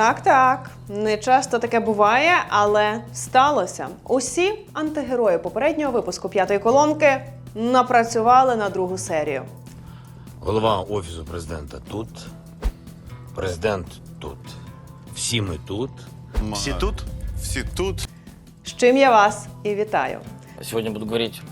Так, так, не часто таке буває, але сталося. Усі антигерої попереднього випуску п'ятої колонки напрацювали на другу серію. Голова офісу президента тут. Президент тут. Всі ми тут. Всі тут? Всі тут. З чим я вас і вітаю. Сегодня буду говорить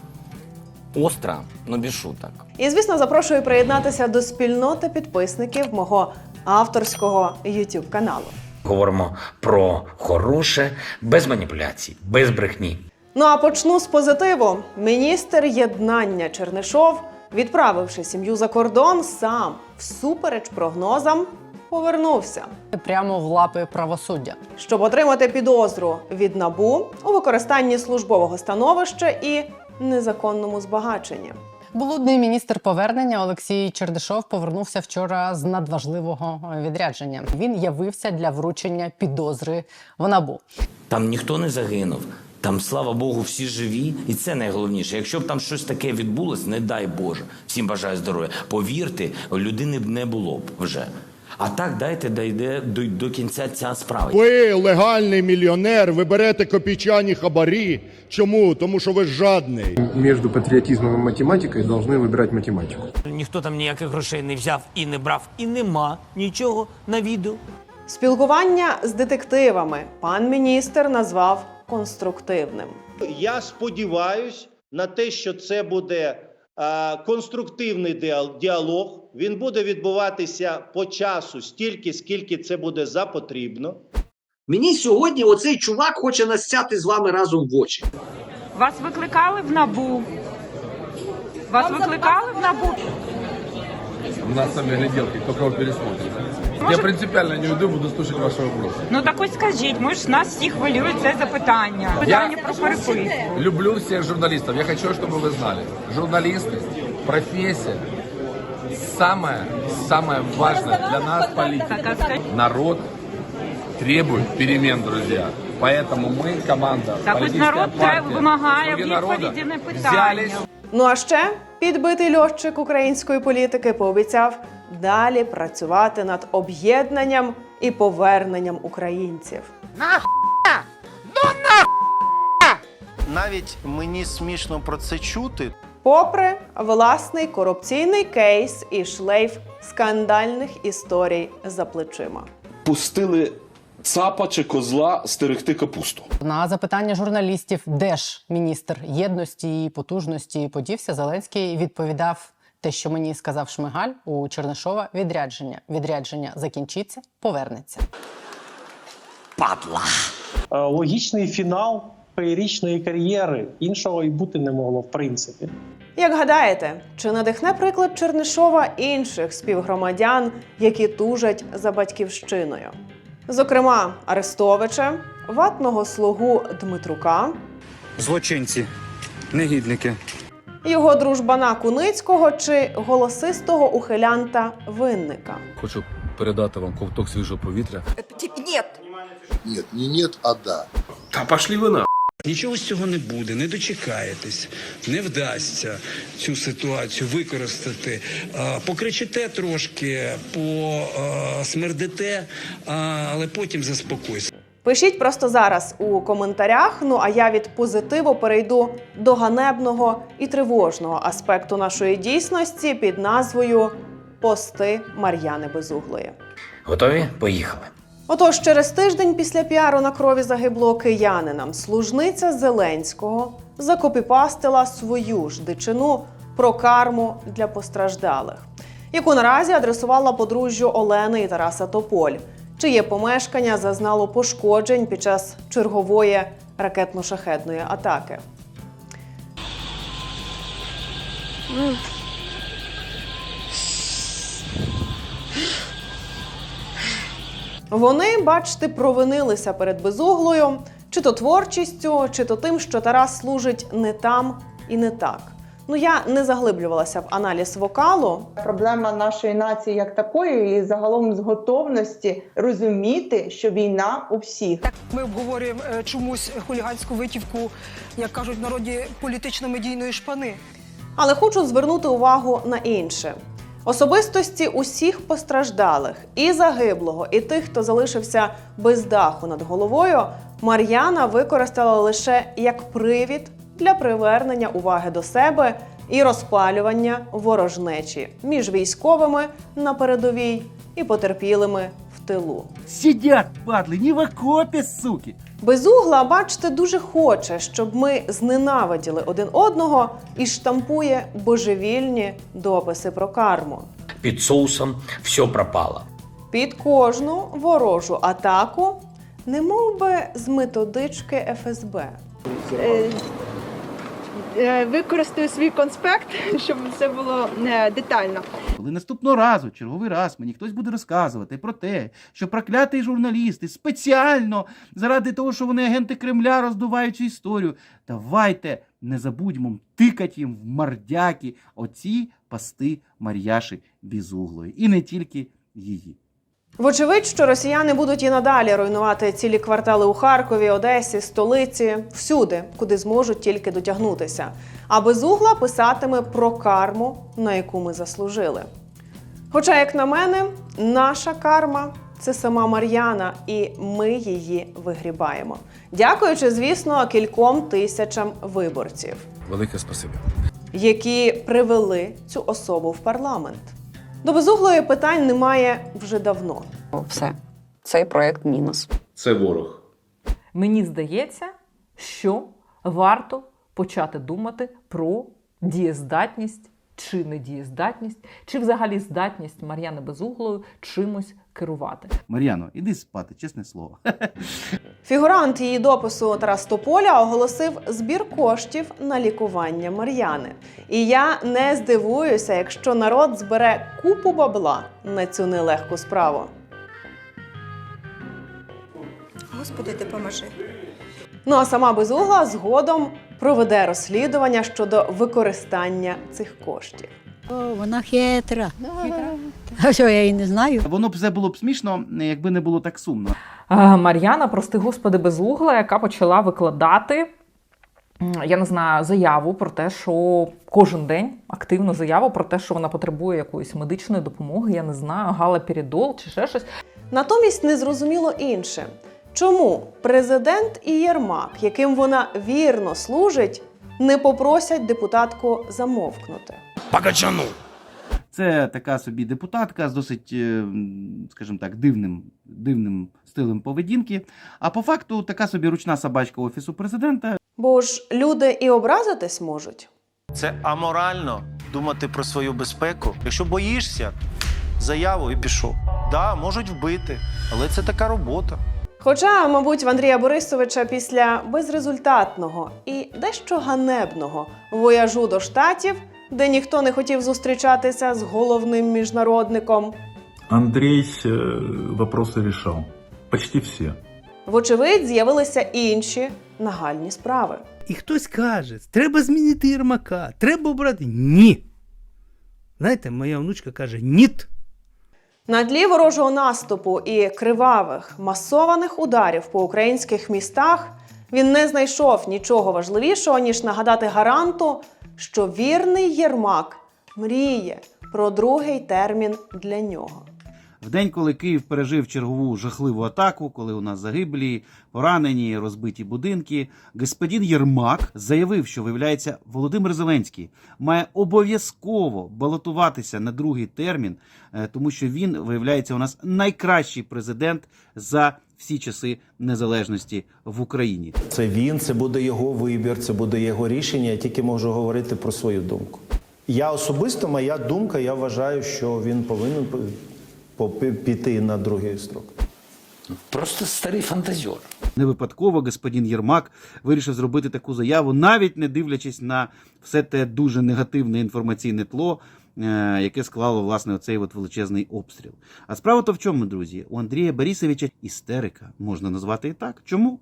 остро, но без шуток. І звісно, запрошую приєднатися до спільноти підписників мого авторського youtube каналу. Говоримо про хороше, без маніпуляцій, без брехні. Ну а почну з позитиву. Міністр єднання Чернишов, відправивши сім'ю за кордон, сам всупереч прогнозам повернувся, прямо в лапи правосуддя. щоб отримати підозру від набу у використанні службового становища і незаконному збагаченні. Блудний міністр повернення Олексій Чердишов повернувся вчора з надважливого відрядження. Він явився для вручення підозри в набу. Там ніхто не загинув. Там, слава Богу, всі живі, і це найголовніше. Якщо б там щось таке відбулось, не дай Боже, всім бажаю здоров'я. Повірте, людини б не було б вже. А так дайте дійде до, до кінця ця справа. Ви легальний мільйонер, ви берете копійчані хабарі. Чому? Тому що ви жадний. между патриотизмом и математикой должны выбирать математику. Ніхто там ніяких грошей не взяв і не брав, і нема нічого на відео. Спілкування з детективами пан міністр назвав конструктивним. Я сподіваюсь на те, що це буде е, конструктивний діал- діалог. Він буде відбуватися по часу стільки, скільки це буде за потрібно. Мені сьогодні оцей чувак хоче насяти з вами разом в очі. Вас викликали в набу. Вас викликали в набу. У нас сами гляделки, кто кого пересмотрит. Може- принципиально не уйду, буду слушать ваши вопросы. Ну так ось скажіть, ми ж нас всіх хвилює це запитання. Питання про переписку. Люблю всех журналистов. Я хочу, чтобы вы знали. Журналисты, профессия, самое, самое важное для нас скажіть, Народ требует перемен, друзья. Поэтому мы, команда, Так ось политическая народ партия, вимагає «Слуги народа», відповіді на питання. взялись Ну а ще підбитий льотчик української політики пообіцяв далі працювати над об'єднанням і поверненням українців. Навіть мені смішно про це чути. Попри власний корупційний кейс і шлейф скандальних історій за плечима. пустили цапа чи козла стерегти капусту. На запитання журналістів, де ж міністр єдності і потужності подівся, Зеленський відповідав те, що мені сказав Шмигаль у Чернишова. Відрядження. Відрядження закінчиться, повернеться. Падла! Е, логічний фінал феєрічної кар'єри. Іншого і бути не могло, в принципі. Як гадаєте, чи надихне приклад Чернишова інших співгромадян, які тужать за батьківщиною? Зокрема, Арестовича, ватного слугу Дмитрука, Злочинці, негідники. його дружбана Куницького чи голосистого ухилянта Винника. Хочу передати вам ковток свіжого повітря. Ні, нет, а да. Та пошли ви на. Нічого з цього не буде, не дочекаєтесь, не вдасться цю ситуацію використати. Покричите трошки, посмердите, але потім заспокойся. Пишіть просто зараз у коментарях. Ну а я від позитиву перейду до ганебного і тривожного аспекту нашої дійсності під назвою Пости Мар'яни Безуглої. Готові? Поїхали. Отож, через тиждень після піару на крові загиблого киянина служниця Зеленського закопіпастила свою ж дичину про карму для постраждалих, яку наразі адресувала подружжю Олени і Тараса Тополь, чиє помешкання зазнало пошкоджень під час чергової ракетно-шахетної атаки. Вони, бачите, провинилися перед безуглою, чи то творчістю, чи то тим, що Тарас служить не там і не так. Ну я не заглиблювалася в аналіз вокалу. Проблема нашої нації як такої, і загалом з готовності розуміти, що війна у всіх. Ми обговорюємо чомусь хуліганську витівку, як кажуть в народі, політично-медійної шпани. Але хочу звернути увагу на інше. Особистості усіх постраждалих, і загиблого, і тих, хто залишився без даху над головою, Мар'яна використала лише як привід для привернення уваги до себе і розпалювання ворожнечі між військовими на передовій і потерпілими в тилу. Сидят, падлы, не в окопе, суки. Безугла, бачите, дуже хоче, щоб ми зненавиділи один одного і штампує божевільні дописи про карму. Під соусом все пропало. Під кожну ворожу атаку, не би з методички ФСБ. Використаю свій конспект, щоб все було е, детально. Коли наступного разу, черговий раз, мені хтось буде розказувати про те, що проклятий журналісти спеціально заради того, що вони агенти Кремля роздувають цю історію. Давайте не забудьмо тикати їм в мордяки оці пасти Мар'яші Бізуглої. І не тільки її. Вочевидь, що росіяни будуть і надалі руйнувати цілі квартали у Харкові, Одесі, столиці, всюди, куди зможуть тільки дотягнутися. А безугла писатиме про карму, на яку ми заслужили. Хоча, як на мене, наша карма це сама Мар'яна, і ми її вигрібаємо. Дякуючи, звісно, кільком тисячам виборців, Велике спасибі. які привели цю особу в парламент. До безуглої питань немає вже давно. Все, цей проект мінус. Це ворог. Мені здається, що варто почати думати про дієздатність чи недієздатність, чи взагалі здатність Мар'яни Безуглої чимось керувати. Мар'яно, іди спати, чесне слово. Фігурант її допису Тарас Тополя оголосив збір коштів на лікування Мар'яни. І я не здивуюся, якщо народ збере купу бабла на цю нелегку справу. Господи, допоможи. Ну а сама безугла згодом проведе розслідування щодо використання цих коштів. О, вона хитра. А що я її не знаю? Воно б все було б смішно, якби не було так сумно. Мар'яна, прости господи, безугла, яка почала викладати. Я не знаю, заяву про те, що кожен день активну заяву про те, що вона потребує якоїсь медичної допомоги, я не знаю, галоперидол чи ще щось. Натомість незрозуміло інше. Чому президент і Єрмак, яким вона вірно служить, не попросять депутатку замовкнути? Покачану. Це така собі депутатка з досить, е, скажімо так, дивним, дивним стилем поведінки. А по факту така собі ручна собачка офісу президента. Бо ж люди і образитись можуть. Це аморально думати про свою безпеку. Якщо боїшся, заяву і пішов. Да, можуть вбити, але це така робота. Хоча, мабуть, в Андрія Борисовича після безрезультатного і дещо ганебного вояжу до штатів, де ніхто не хотів зустрічатися з головним міжнародником, Андрей э, вопросы решал. Почти все. вочевидь, з'явилися інші нагальні справи. І хтось каже, треба змінити Єрмака, треба обрати. Ні. Знаєте, моя внучка каже: ніт. На тлі ворожого наступу і кривавих масованих ударів по українських містах він не знайшов нічого важливішого, ніж нагадати гаранту, що вірний Єрмак мріє про другий термін для нього. В день, коли Київ пережив чергову жахливу атаку, коли у нас загиблі, поранені, розбиті будинки, господин Єрмак заявив, що виявляється, Володимир Зеленський має обов'язково балотуватися на другий термін, е, тому що він виявляється у нас найкращий президент за всі часи незалежності в Україні. Це він, це буде його вибір, це буде його рішення. Я тільки можу говорити про свою думку. Я особисто, моя думка, я вважаю, що він повинен піти на другий строк. Просто старий фантазер. Не випадково господин Єрмак вирішив зробити таку заяву, навіть не дивлячись на все те дуже негативне інформаційне тло, е, яке склало власне оцей от величезний обстріл. А справа то в чому, друзі? У Андрія Борисовича істерика можна назвати і так. Чому?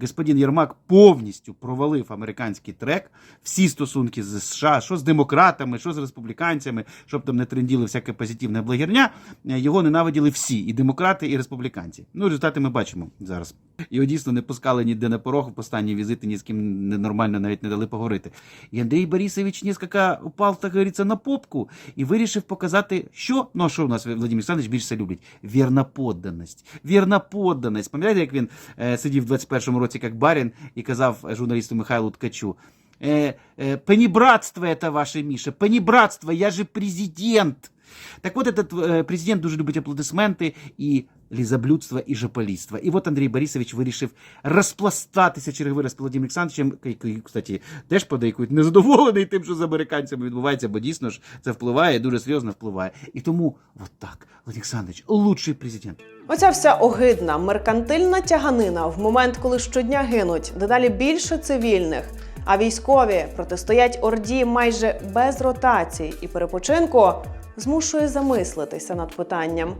Господин Єрмак повністю провалив американський трек, всі стосунки з США, що з демократами, що з республіканцями, щоб там не тренділи всяке позитивне блогерня. е, Його ненавиділи всі, і демократи, і республіканці. Ну, результати ми бачимо зараз. Його дійсно не пускали ніде на порог в останні візити, ні з ким не- нормально навіть не дали поговорити. І Андрій Борисович несколько упав, так говориться, на попку і вирішив показати, що ну а що у нас Владимир Олександрович більше все любить? Вірноподданість. Вірноподданість. Пам'ятаєте, як він е, сидів в 21-му році як барін і казав журналісту Михайлу Ткачу. Э, э, понебратство это ваше, Миша, понебратство, я же президент. Так вот, этот э, президент дуже любить аплодисменти і лізоблюдство і жополітство. І от Андрій Борисович вирішив розпластатися черговий раз Володимиром Олександровичем, який, кстати, теж подейкують незадоволений тим, що з американцями відбувається, бо дійсно ж це впливає, дуже серйозно впливає. І тому, от так, Олександрович, лучший президент. Оця вся огидна меркантильна тяганина в момент, коли щодня гинуть дедалі більше цивільних, а військові протистоять орді майже без ротацій і перепочинку, змушує замислитися над питанням,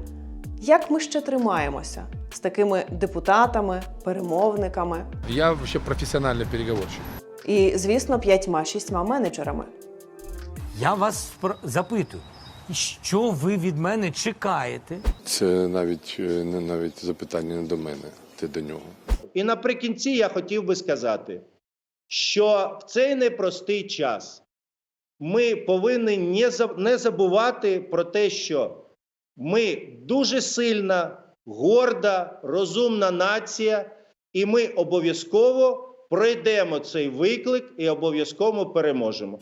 як ми ще тримаємося з такими депутатами, перемовниками Я вообще профессиональный переговорщик. і, звісно, п'ятьма-шістьма менеджерами. Я вас запитую, що ви від мене чекаєте? Це навіть е, не навіть запитання не до мене, ти до нього. І наприкінці я хотів би сказати, що в цей непростий час ми повинні не забувати про те, що ми дуже сильна, горда, розумна нація, і ми обов'язково пройдемо цей виклик і обов'язково переможемо.